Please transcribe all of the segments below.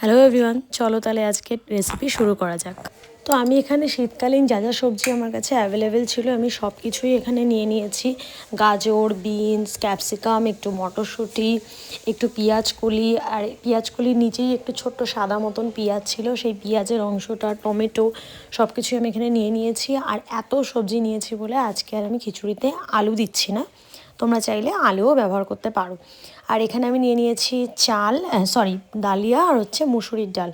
Hello everyone চলো তাহলে আজকে রেসিপি শুরু করা যাক। তো আমি এখানে শীতকালীন যা যা সবজি আমার কাছে অ্যাভেলেবেল ছিল, আমি সব কিছুই এখানে নিয়ে নিয়েছি। গাজর বিনস ক্যাপসিকাম একটু মটরশুঁটি, একটু পেঁয়াজ কলি, আর পেঁয়াজ কলির নিচেই একটু ছোট্ট সাদা মতন পেঁয়াজ ছিল, সেই পেঁয়াজের অংশটা, টমেটো সব কিছুই আমি এখানে নিয়ে নিয়েছি। আর এত সবজি নিয়েছি বলে আজকে আর আমি খিচুড়িতে আলু দিচ্ছি না। তোমরা চাইলে আলুও ব্যবহার করতে পারো। আর এখানে আমি নিয়ে নিয়েছি চাল সরি ডালিয়া আর হচ্ছে মুসুরির ডাল।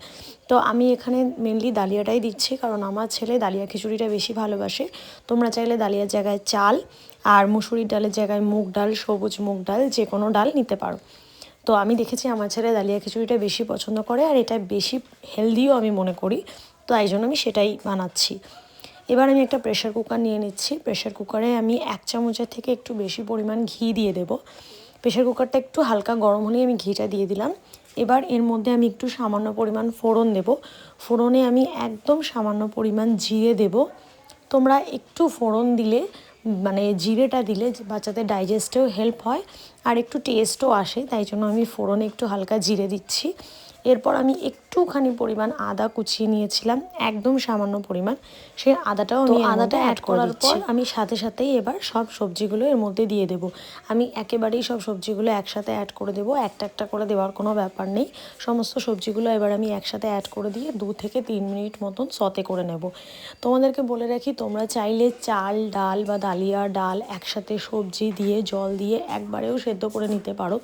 তো আমি এখানে মেনলি ডালিয়াটাই দিচ্ছি কারণ আমার ছেলে ডালিয়া খিচুড়িটা বেশি ভালোবাসে। তোমরা চাইলে ডালিয়ার জায়গায় চাল আর মুসুরির ডালের জায়গায় মুগ ডাল, সবুজ মুগ ডাল যে কোনো ডাল নিতে পারো। তো আমি দেখেছি আমার ছেলে ডালিয়া খিচুড়িটা বেশি পছন্দ করে আর এটা বেশি হেলদিও আমি মনে করি। তো এই জন্য আমি সেটাই বানাচ্ছি। এবার আমি একটা প্রেশার কুকার নিয়ে নিচ্ছি। প্রেশার কুকারে আমি এক চামচের থেকে একটু বেশি পরিমাণ ঘি দিয়ে দেবো। প্রেশার কুকারটা একটু হালকা গরম হলেই আমি ঘিটা দিয়ে দিলাম। এবার এর মধ্যে আমি একটু সামান্য পরিমাণ ফোড়ন দেব। ফোড়নে আমি একদম সামান্য পরিমাণ জিরে দেব। তোমরা একটু ফোড়ন দিলে মানে জিরেটা দিলে বাচ্চাদের ডাইজেস্টেও হেল্প হয়। আর একটু টেস্টও আসে, তাই জন্য আমি ফোড়নে একটু হালকা জিরে দিচ্ছি। এরপর আমি একটুখানি পরিমাণ আদা কুচিয়ে নিয়েছিলাম একদম সামান্য পরিমাণ। সেই আদাটাও আমি আদাটা অ্যাড করার পর আমি সাথে সাথেই এবার সব সবজিগুলো এর মধ্যে দিয়ে দেবো। আমি একেবারেই সব সবজিগুলো একসাথে অ্যাড করে দেবো একটা একটা করে দেওয়ার কোনো ব্যাপার নেই। সমস্ত সবজিগুলো এবার আমি একসাথে অ্যাড করে দিয়ে দু থেকে তিন মিনিট মতন সতে করে নেব। তোমাদেরকে বলে রাখি তোমরা চাইলে চাল ডাল বা ডালিয়া ডাল একসাথে সবজি দিয়ে জল দিয়ে একবারেও সেদ্ধ করে নিতে পারো।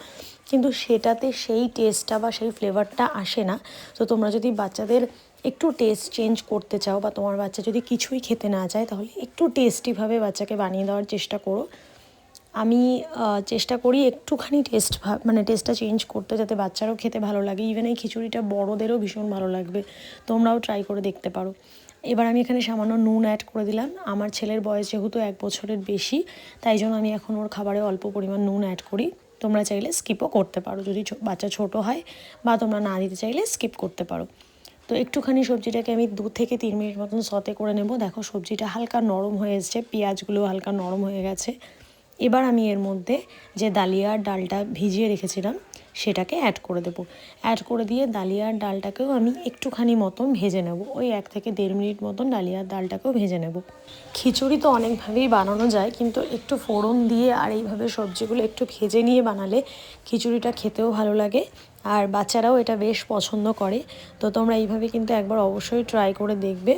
কিন্তু সেটাতে সেই টেস্টটা বা সেই ফ্লেভারটা আসে না। তো তোমরা যদি বাচ্চাদের একটু টেস্ট চেঞ্জ করতে চাও বা তোমার বাচ্চা যদি কিছুই খেতে না চায়, তাহলে একটু টেস্টিভাবে বাচ্চাকে বানিয়ে দেওয়ার চেষ্টা করো। আমি চেষ্টা করি একটুখানি টেস্ট মানে টেস্টটা চেঞ্জ করতে যাতে বাচ্চারও খেতে ভালো লাগে। ইভেন এই খিচুড়িটা বড়োদেরও ভীষণ ভালো লাগবে। তোমরাও ট্রাই করে দেখতে পারো। এবার আমি এখানে সামান্য নুন অ্যাড করে দিলাম। আমার ছেলের বয়স যেহেতু এক বছরের বেশি, তাই জন্য আমি এখন ওর খাবারে অল্প পরিমাণ নুন অ্যাড করি। তোমরা চাইলে স্কিপও করতে পারো। যদি বাচ্চা ছোট হয় বা তোমরা না দিতে চাইলে স্কিপ করতে পারো। তো একটুখানি সবজিটাকে আমি দু থেকে তিন মিনিট মতন সতে করে নেব। দেখো সবজিটা হালকা নরম হয়ে এসছে পেঁয়াজগুলো হালকা নরম হয়ে গেছে। এবার আমি এর মধ্যে যে ডালিয়ার ডালটা ভিজিয়ে রেখেছিলাম, সেটাকে অ্যাড করে দেবো। অ্যাড করে দিয়ে ডালিয়ার ডালটাকেও আমি একটুখানি মতন ভেজে নেব। ওই এক থেকে দেড় মিনিট মতন ডালিয়ার ডালটাকেও ভেজে নেব। খিচুড়ি তো অনেকভাবেই বানানো যায়, কিন্তু একটু ফোড়ন দিয়ে আর এইভাবে সবজিগুলো একটু ভেজে নিয়ে বানালে খিচুড়িটা খেতেও ভালো লাগে। আর বাচ্চারাও এটা বেশ পছন্দ করে। তো তোমরা এইভাবে কিন্তু একবার অবশ্যই ট্রাই করে দেখবে।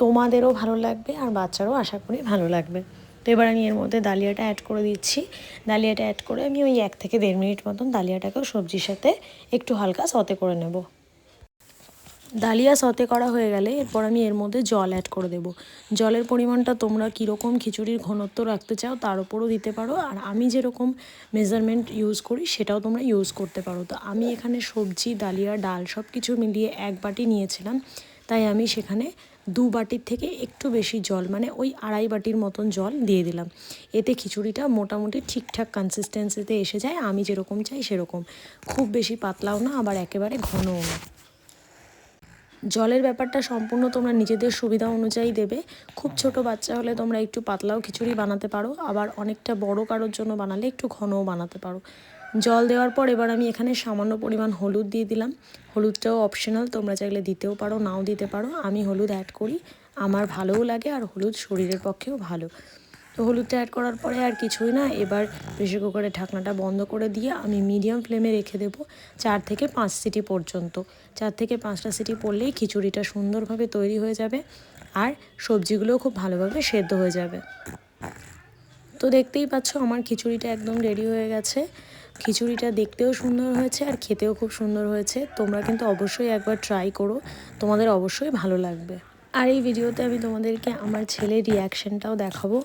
তোমাদেরও ভালো লাগবে আর বাচ্চারও আশা করি ভালো লাগবে। তো এবার আমি এর মধ্যে ডালিয়াটা অ্যাড করে দিচ্ছি। ডালিয়াটা অ্যাড করে আমি ওই এক থেকে দেড় মিনিট মতন ডালিয়াটাকেও সবজির সাথে একটু হালকা সতে করে নেব। ডালিয়া সতে করা হয়ে গেলে এরপর আমি এর মধ্যে জল অ্যাড করে দেব। জলের পরিমাণটা তোমরা কীরকম খিচুড়ির ঘনত্ব রাখতে চাও তার উপরও দিতে পারো। আর আমি যেরকম মেজারমেন্ট ইউজ করি সেটাও তোমরা ইউজ করতে পারো। তো আমি এখানে সবজি ডালিয়া ডাল সব কিছু মিলিয়ে এক বাটি নিয়েছিলাম। তাই আমি সেখানে দু বাটির থেকে একটু বেশি জল মানে ওই আড়াই বাটির মতন জল দিয়ে দিলাম। এতে খিচুড়িটা মোটামুটি ঠিকঠাক কনসিস্টেন্সিতে এসে যায়, আমি যেরকম চাই সেরকম। খুব বেশি পাতলাও না, আবার একেবারে ঘনও না। জলের ব্যাপারটা সম্পূর্ণ তোমরা নিজেদের সুবিধা অনুযায়ী দেবে। খুব ছোট বাচ্চা হলে তোমরা একটু পাতলাও খিচুড়ি বানাতে পারো, আবার অনেকটা বড় কারোর জন্য বানালে একটু ঘনও বানাতে পারো। জল দেওয়ার পর এবার আমি এখানে সামান্য পরিমাণ হলুদ দিয়ে দিলাম। হলুদটাও অপশনাল তোমরা চাইলে দিতেও পারো, নাও দিতে পারো। আমি হলুদ অ্যাড করি, আমার ভালোও লাগে আর হলুদ শরীরের পক্ষেও ভালো। তো হলুদটা অ্যাড করার পরে আর কিছুই না, এবার প্রেশার কুকারের ঢাকনাটা বন্ধ করে দিয়ে আমি মিডিয়াম ফ্লেমে রেখে দেবো চার থেকে পাঁচ সিটি পর্যন্ত। চার থেকে পাঁচটা সিটি পড়লেই খিচুড়িটা সুন্দরভাবে তৈরি হয়ে যাবে আর সবজিগুলোও খুব ভালোভাবে সেদ্ধ হয়ে যাবে। তো দেখতেই পাচ্ছ, আমার খিচুড়িটা একদম রেডি হয়ে গেছে। খিচুড়িটা দেখতেও সুন্দর হয়েছে আর খেতেও খুব সুন্দর হয়েছে। তোমরা কিন্তু অবশ্যই একবার ট্রাই করো। তোমাদের অবশ্যই ভালো লাগবে। আর এই ভিডিওতে আমি তোমাদেরকে আমার ছেলের রিয়াকশানটাও দেখাবো।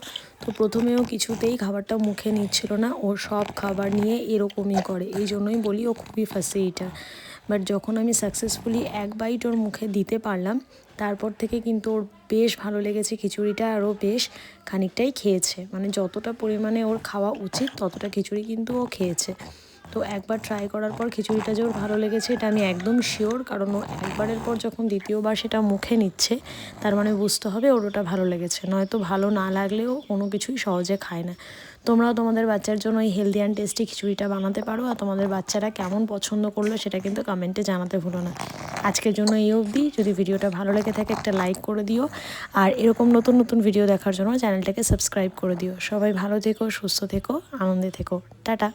তো প্রথমেও কিছুতেই খাবারটা মুখে নিচ্ছিল না। ও সব খাবার নিয়ে এরকমই করে। এই জন্যই বলি ও খুবই ফাঁসে এটা বাট যখন আমি সাকসেসফুলি এক বাইট ওর মুখে দিতে পারলাম, তারপর থেকে কিন্তু ওর বেশ ভালো লেগেছে, খিচুড়িটা আরও বেশ খানিকটাই খেয়েছে। মানে যতটা পরিমাণে ওর খাওয়া উচিত, ততটা খিচুড়ি কিন্তু ও খেয়েছে। তো একবার ট্রাই করার পর খিচুড়িটা যে ওর ভালো লেগেছে, এটা আমি একদম শিওর কারণ ও একবারের পর যখন দ্বিতীয়বার সেটা মুখে নিচ্ছে, তার মানে বুঝতে হবে ওর ওটা ভালো লেগেছে। নয়তো ভালো না লাগলেও কোনো কিছুই সহজে খায় না। তোমরাও তোমাদের বাচ্চার জন্য এই হেলদি অ্যান্ড টেস্টি খিচুড়িটা বানাতে পারো, আর তোমাদের বাচ্চারা কেমন পছন্দ করল সেটা কিন্তু কমেন্টে জানাতে ভুলো না। আজকের জন্য এই অবধি। যদি ভিডিওটা ভালো লেগে থাকে একটা লাইক করে দিও, আর এরকম নতুন নতুন ভিডিও দেখার জন্য চ্যানেলটাকে সাবস্ক্রাইব করে দিও। সবাই ভালো থেকো, সুস্থ থেকো, আনন্দে থেকো। টাটা!